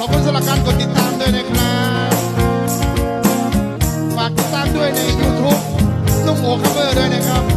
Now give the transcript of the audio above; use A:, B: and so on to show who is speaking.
A: ขอบคุณสำหรับการกดติดตามด้วยนะครับ ฝากติดตามด้วยใน YouTube ลุงโอคัพเปอร์ด้วยนะครับ